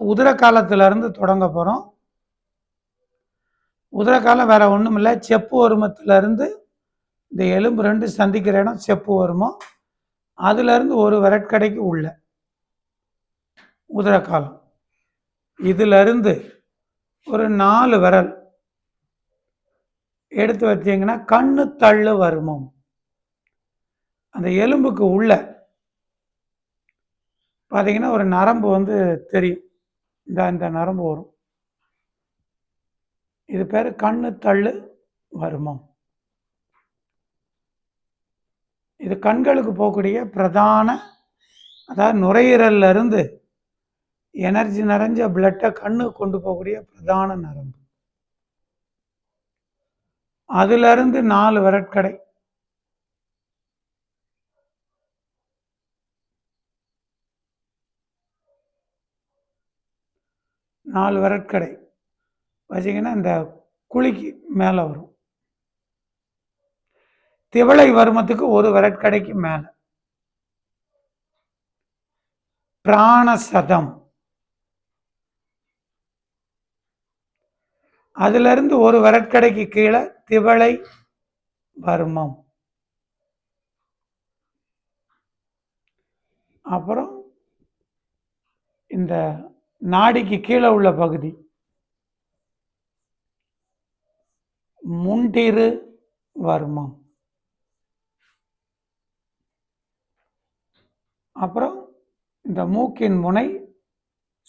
உதிர காலத்திலேருந்து தொடங்க போகிறோம் உதிர காலம் வேற ஒன்றும் இல்லை. செப்பு வருமத்திலேருந்து இந்த எலும்பு ரெண்டு சந்திக்கிற இடம் செப்பு வருமோ அதுலேருந்து ஒரு விரட்கடைக்கு உள்ள உதிர காலம் இதிலிருந்து ஒரு நாலு விரல் எடுத்து வச்சீங்கன்னா கண்ணு தள்ளு வருமம். அந்த எலும்புக்கு உள்ள பார்த்தீங்கன்னா ஒரு நரம்பு வந்து தெரியும். இந்த இந்த நரம்பு வரும். இது பேர் கண்ணு தள்ளு வருமம். இது கண்களுக்கு போகக்கூடிய பிரதான அதாவது நுரையீரல்ல இருந்து எனர்ஜி நிறைஞ்ச பிளட்டை கண்ணு கொண்டு போகக்கூடிய பிரதான நரம்பு. அதுலேருந்து நாலு விரட்கடை. நாலு விரட்கடை. வச்சிங்கன்னா இந்த குழிக்கு மேலே வரும். திவளை வருமத்துக்கு ஒரு விரட்கடைக்கு மேலே. பிராணசதம். அதிலிருந்து ஒரு விரட்கடைக்கு கீழே திவளை வர்மம். அப்புறம் இந்த நாடிக்கு கீழே உள்ள பகுதி. முண்டிரு வர்மம் அப்புறம் இந்த மூக்கின் முனை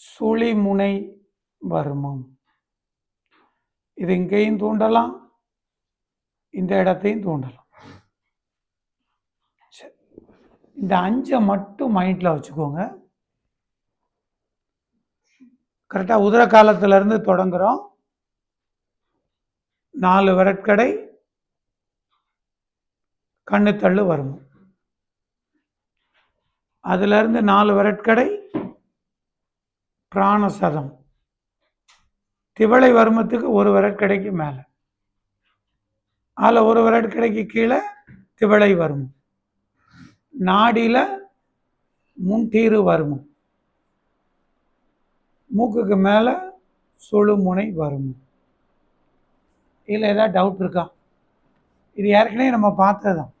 சுழிமுனை வர்மம் இது இங்கேயும் தூண்டலாம் இந்த இடத்தையும் தூண்டலாம். இந்த அஞ்சை மட்டும் மைண்டில் வச்சுக்கோங்க. கரெக்டாக உதிர காலத்திலேருந்து தொடங்குகிறோம் நாலு நாலு விரட்கடை கண்ணுத்தள்ளு வரும். அதிலிருந்து நாலு விரட்கடை பிராணசதம். திவளை வருமத்துக்கு ஒரு விரட்கடைக்கு மேலே. அதில் ஒரு விரட்கடைக்கு கீழே திவளை வரும். நாடியில் முன்தீரு வருமம் மூக்குக்கு மேலே சுழுமுனை வரும். இதில் ஏதாவது டவுட் இருக்கா? இது ஏற்கனவே நம்ம பார்த்தது தான்